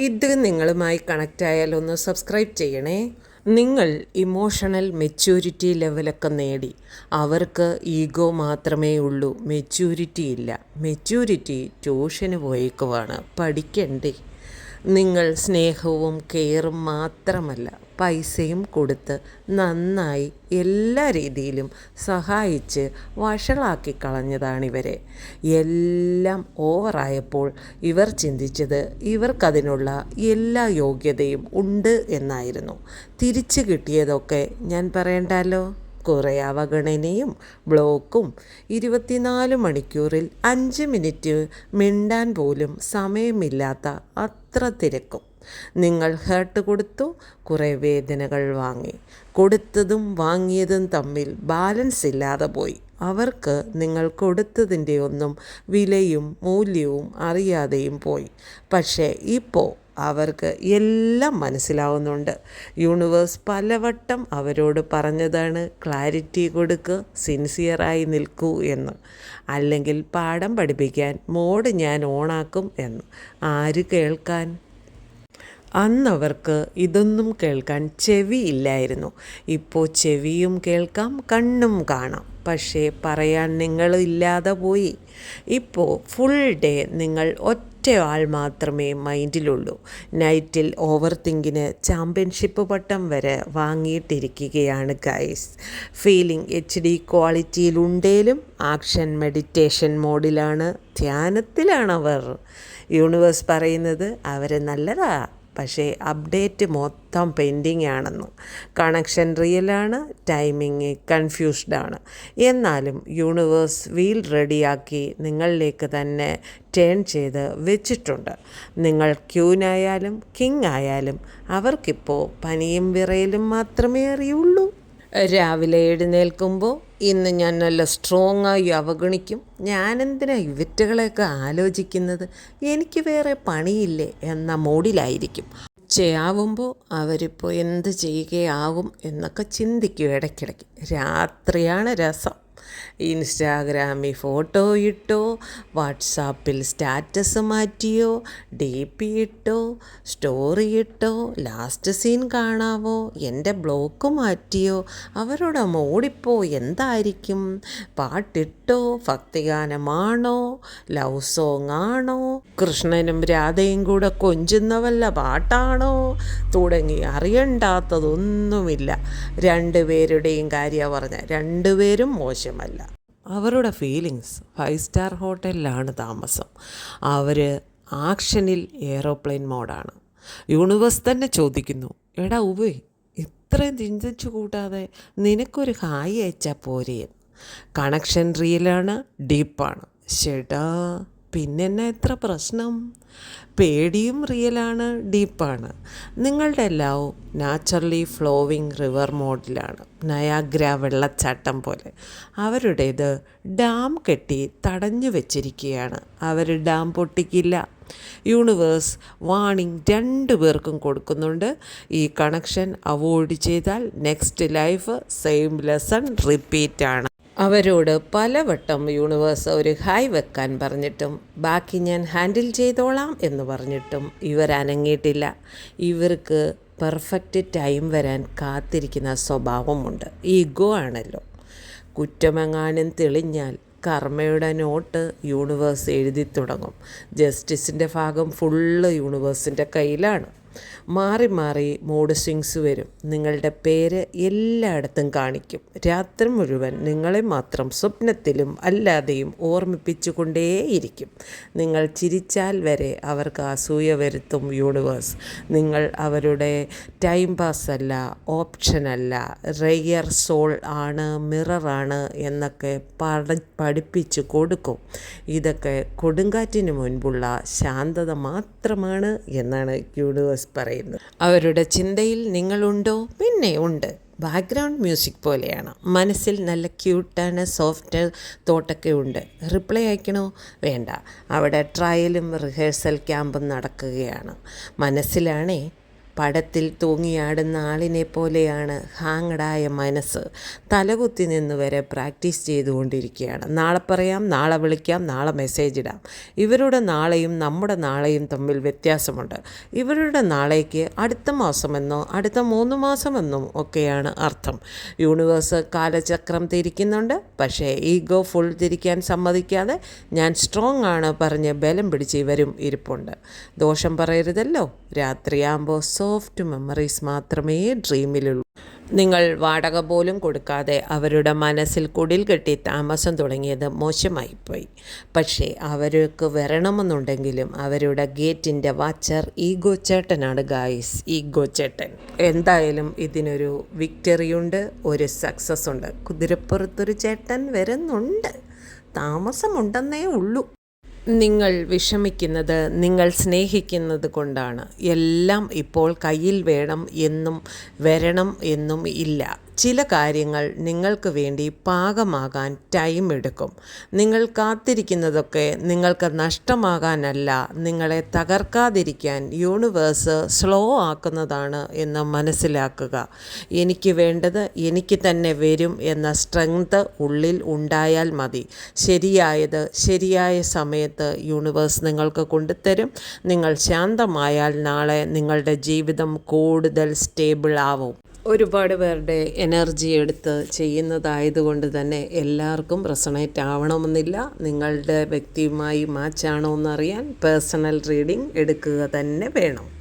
ഇത് നിങ്ങളുമായി കണക്റ്റായാൽ ഒന്ന് സബ്സ്ക്രൈബ് ചെയ്യണേ. നിങ്ങൾ ഇമോഷണൽ മെച്യൂരിറ്റി ലെവലൊക്കെ നേടി. അവർക്ക് ഈഗോ മാത്രമേ ഉള്ളൂ. മെച്യൂരിറ്റി ഇല്ല. മെച്യൂരിറ്റി ട്യൂഷന് പോയേക്കുവാണ്. പഠിക്കണ്ടേ. നിങ്ങൾ സ്നേഹവും കെയറും മാത്രമല്ല. പൈസയും കൊടുത്ത് നന്നായി എല്ലാ രീതിയിലും സഹായിച്ച് വഷളാക്കി കളഞ്ഞതാണിവരെ. എല്ലാം ഓവറായപ്പോൾ ഇവർ ചിന്തിച്ചത് ഇവർക്കതിനുള്ള എല്ലാ യോഗ്യതയും ഉണ്ട് എന്നായിരുന്നു. തിരിച്ചു കിട്ടിയതൊക്കെ ഞാൻ പറയണ്ടല്ലോ? കുറേ അവഗണനയും ബ്ലോക്കും ഇരുപത്തിനാല് മണിക്കൂറിൽ അഞ്ച് മിനിറ്റ് മിണ്ടാൻ പോലും സമയമില്ലാത്ത അത്ര തിരക്കും. നിങ്ങൾ ഹേർട്ട് കൊടുത്തു കുറേ വേദനകൾ വാങ്ങി. കൊടുത്തതും വാങ്ങിയതും തമ്മിൽ ബാലൻസ് ഇല്ലാതെ പോയി. അവർക്ക് നിങ്ങൾ കൊടുത്തതിന്റെ ഒന്നും വിലയും മൂല്യവും അറിയാതെയും പോയി. പക്ഷേ ഇപ്പോൾ അവർക്ക് എല്ലാം മനസ്സിലാവുന്നുണ്ട്. യൂണിവേഴ്സ് പലവട്ടം അവരോട് പറഞ്ഞതാണ് ക്ലാരിറ്റി കൊടുക്ക് സിൻസിയറായി നിൽക്കൂ എന്ന്. അല്ലെങ്കിൽ പാഠം പഠിപ്പിക്കാൻ മോഡ് ഞാൻ ഓണാക്കും എന്ന്. ആര് കേൾക്കാൻ? അന്നവർക്ക് ഇതൊന്നും കേൾക്കാൻ ചെവി ഇല്ലായിരുന്നു. ഇപ്പോൾ ചെവിയും കേൾക്കാം കണ്ണും കാണാം. പക്ഷേ പറയാൻ നിങ്ങൾ ഇല്ലാതെ പോയി. ഇപ്പോൾ ഫുൾ ഡേ നിങ്ങൾ ഒറ്റ ആൾ മാത്രമേ മൈൻഡിലുള്ളൂ. നൈറ്റിൽ ഓവർ തിങ്കിന് ചാമ്പ്യൻഷിപ്പ് പട്ടം വരെ വാങ്ങിയിട്ടിരിക്കുകയാണ് ഗൈസ് ഫീലിംഗ് എച്ച് ഡി ക്വാളിറ്റിയിലുണ്ടേലും ആക്ഷൻ മെഡിറ്റേഷൻ മോഡിലാണ് ധ്യാനത്തിലാണവർ. യൂണിവേഴ്സ് പറയുന്നത് അവർ നല്ലതാ. പക്ഷേ അപ്ഡേറ്റ് മൊത്തം പെൻഡിങ് ആണെന്ന് കണക്ഷൻ റിയലാണ് ടൈമിങ് കൺഫ്യൂസ്ഡ് ആണ് എന്നാലും യൂണിവേഴ്സ് വീൽ റെഡിയാക്കി നിങ്ങളിലേക്ക് തന്നെ ടേൺ ചെയ്ത് വെച്ചിട്ടുണ്ട്. നിങ്ങൾ ക്യൂനായാലും കിങ് ആയാലും അവർക്കിപ്പോൾ പനിയും വിറയലും മാത്രമേ അറിയുള്ളൂ. രാവിലെ എഴുന്നേൽക്കുമ്പോൾ ഇന്ന് ഞാൻ നല്ല സ്ട്രോങ് ആയി അവഗണിക്കും. ഞാനെന്തിനാ ഇവറ്റുകളെയൊക്കെ ആലോചിക്കുന്നത്? എനിക്ക് വേറെ പണിയില്ലേ എന്ന മോഡിലായിരിക്കും. ഉച്ചയാവുമ്പോൾ അവരിപ്പോൾ എന്ത് ചെയ്യുകയാവും എന്നൊക്കെ ചിന്തിക്കും ഇടയ്ക്കിടയ്ക്ക്. രാത്രിയാണ് രസം. ഇൻസ്റ്റാഗ്രാമിൽ ഫോട്ടോ ഇട്ടോ വാട്സാപ്പിൽ സ്റ്റാറ്റസ് മാറ്റിയോ ഡി പി ഇട്ടോ സ്റ്റോറി ഇട്ടോ ലാസ്റ്റ് സീൻ കാണാവോ എന്റെ ബ്ലോക്ക് മാറ്റിയോ അവരുടെ മോടിപ്പോ എന്തായിരിക്കും? പാട്ടിട്ടോ ഭക്തിഗാനമാണോ ലവ് സോങ് ആണോ കൃഷ്ണനും രാധയും കൂടെ കൊഞ്ചുന്ന വല്ല പാട്ടാണോ തുടങ്ങി അറിയണ്ടാത്തതൊന്നുമില്ല. രണ്ടുപേരുടെയും കാര്യമാണ് പറഞ്ഞ രണ്ടുപേരും മോശമല്ല അവരുടെ ഫീലിങ്സ് ഫൈവ് സ്റ്റാർ ഹോട്ടലിലാണ് താമസം. അവർ ആക്ഷനിൽ എയറോപ്ലെയിൻ മോഡാണ് യൂണിവേഴ്സ് തന്നെ ചോദിക്കുന്നു എടാ ഉവേ ഇത്രയും ചിന്തിച്ചു കൂട്ടാതെ നിനക്കൊരു ഹായ് അയച്ചാൽ പോരെ? കണക്ഷൻ റിയലാണ് ഡീപ്പാണ് ചേട്ടാ പിന്നെന്നെ എത്ര പ്രശ്നം? പേടിയും റിയലാണ് ഡീപ്പാണ്. നിങ്ങളുടെ ലവ് നാച്ചുറലി ഫ്ലോവിങ് റിവർ മോഡിലാണ്. നയാഗ്ര വെള്ളച്ചാട്ടം പോലെ. അവരുടേത് ഡാം കെട്ടി തടഞ്ഞു വെച്ചിരിക്കുകയാണ്. അവർ ഡാം പൊട്ടിക്കില്ല. യൂണിവേഴ്സ് വാണിംഗ് രണ്ടു പേർക്കും കൊടുക്കുന്നുണ്ട്. ഈ കണക്ഷൻ അവോയ്ഡ് ചെയ്താൽ നെക്സ്റ്റ് ലൈഫ് സെയിം ലെസൺ റിപ്പീറ്റാണ്. അവരോട് പലവട്ടം യൂണിവേഴ്സ് ഒരു ഹായ് വെക്കാൻ പറഞ്ഞിട്ടും ബാക്കി ഞാൻ ഹാൻഡിൽ ചെയ്തോളാം എന്ന് പറഞ്ഞിട്ടും ഇവർ അനങ്ങിയിട്ടില്ല. ഇവർക്ക് പെർഫെക്റ്റ് ടൈം വരാൻ കാത്തിരിക്കുന്ന സ്വഭാവമുണ്ട്. ഈഗോ ആണല്ലോ. കുറ്റമെങ്ങാനും തെളിഞ്ഞാൽ കർമ്മയുടെ നോട്ട് യൂണിവേഴ്സ് എഴുതി തുടങ്ങും. ജസ്റ്റിസിന്റെ ഭാഗം ഫുള്ള് യൂണിവേഴ്സിന്റെ കയ്യിലാണ്. മാറി മാറി മൂഡ് സ്വിങ്സ് വരും. നിങ്ങളുടെ പേര് എല്ലായിടത്തും കാണിക്കും. രാത്രി മുഴുവൻ നിങ്ങളെ മാത്രം സ്വപ്നത്തിലും അല്ലാതെയും ഓർമ്മിപ്പിച്ചുകൊണ്ടേയിരിക്കും. നിങ്ങൾ ചിരിച്ചാൽ വരെ അവർക്ക് അസൂയ വരുത്തും യൂണിവേഴ്സ് നിങ്ങൾ അവരുടെ ടൈം പാസ് അല്ല ഓപ്ഷനല്ല റെയർ സോൾ ആണ് മിററാണ് എന്നൊക്കെ പഠ പഠിപ്പിച്ചു കൊടുക്കും. ഇതൊക്കെ കൊടുങ്കാറ്റിന് മുൻപുള്ള ശാന്തത മാത്രമാണ് എന്നാണ് യൂണിവേഴ്സ് പറയുന്നത് അവരുടെ ചിന്തയിൽ നിങ്ങളുണ്ടോ? പിന്നെ ഉണ്ട്. ബാക്ക്ഗ്രൗണ്ട് മ്യൂസിക് പോലെയാണ്. മനസ്സിൽ നല്ല ക്യൂട്ടാണ് സോഫ്റ്റ് തോട്ടൊക്കെ ഉണ്ട്. റിപ്ലൈ അയക്കണോ? വേണ്ട. അവിടെ ട്രയലും റിഹേഴ്സൽ ക്യാമ്പും നടക്കുകയാണ്. മനസ്സിലാണേ? പടത്തിൽ തൂങ്ങിയാടുന്ന ആളിനെ പോലെയാണ് ഹാങ്ങഡായ മനസ്സ്. തലകുത്തി നിന്ന് വരെ പ്രാക്ടീസ് ചെയ്തുകൊണ്ടിരിക്കുകയാണ്. നാളെ പറയാം നാളെ വിളിക്കാം നാളെ മെസ്സേജ് ഇടാം. ഇവരുടെ നാളെയും നമ്മുടെ നാളെയും തമ്മിൽ വ്യത്യാസമുണ്ട്. ഇവരുടെ നാളേക്ക് അടുത്ത മാസമെന്നോ അടുത്ത മൂന്ന് മാസമെന്നോ ഒക്കെയാണ് അർത്ഥം. യൂണിവേഴ്സ് കാലചക്രം തിരിക്കുന്നുണ്ട്. പക്ഷേ ഈഗോ ഫുൾ തിരിക്കാൻ സമ്മതിക്കാതെ ഞാൻ സ്ട്രോങ് ആണ് പറഞ്ഞ് ബലം പിടിച്ച് ഇവരും ഇരിപ്പുണ്ട്. ദോഷം പറയരുതല്ലോ. രാത്രിയാകുമ്പോൾ സോഫ്റ്റ് മെമ്മറീസ് മാത്രമേ ഡ്രീമിലുള്ളൂ. നിങ്ങൾ വാടക പോലും കൊടുക്കാതെ അവരുടെ മനസ്സിൽ കുടിൽ കെട്ടി താമസം തുടങ്ങിയത് മോശമായിപ്പോയി പക്ഷേ അവർക്ക് വരണമെന്നുണ്ടെങ്കിലും അവരുടെ ഗേറ്റിന്റെ വാച്ചർ ഈഗോ ചേട്ടനാണ് ഗായ്സ്. ഈഗോ ചേട്ടൻ. എന്തായാലും ഇതിനൊരു വിക്ടറിയുണ്ട് ഒരു സക്സസ് ഉണ്ട് കുതിരപ്പുറത്തൊരു ചേട്ടൻ വരുന്നുണ്ട്. താമസമുണ്ടെന്നേ ഉള്ളൂ. നിങ്ങൾ വിഷമിക്കുന്നത് നിങ്ങൾ സ്നേഹിക്കുന്നത് കൊണ്ടാണ്. എല്ലാം ഇപ്പോൾ കയ്യിൽ വേണം എന്നും വരണം എന്നും ഇല്ല. ചില കാര്യങ്ങൾ നിങ്ങൾക്ക് വേണ്ടി പാകമാകാൻ ടൈം എടുക്കും. നിങ്ങൾ കാത്തിരിക്കുന്നതൊക്കെ നിങ്ങൾക്ക് നഷ്ടമാകാനല്ല നിങ്ങളെ തകർക്കാതിരിക്കാൻ യൂണിവേഴ്സ് സ്ലോ ആക്കുന്നതാണ് എന്ന് മനസ്സിലാക്കുക. എനിക്ക് വേണ്ടത് എനിക്ക് തന്നെ വരും എന്ന സ്ട്രെങ്ത് ഉള്ളിൽ ഉണ്ടായാൽ മതി. ശരിയായത് ശരിയായ സമയത്ത് യൂണിവേഴ്സ് നിങ്ങൾക്ക് കൊണ്ടുതരും. നിങ്ങൾ ശാന്തമായാൽ നാളെ നിങ്ങളുടെ ജീവിതം കൂടുതൽ സ്റ്റേബിൾ ആവും. ഒരുപാട് പേരുടെ എനർജി എടുത്ത് ചെയ്യുന്നതായതുകൊണ്ട് തന്നെ എല്ലാവർക്കും റെസണേറ്റ് ആവണമെന്നില്ല. നിങ്ങളുടെ വ്യക്തിയുമായി മാച്ച് ആണോ എന്നറിയാൻ പേഴ്സണൽ റീഡിംഗ് എടുക്കുക തന്നെ വേണം.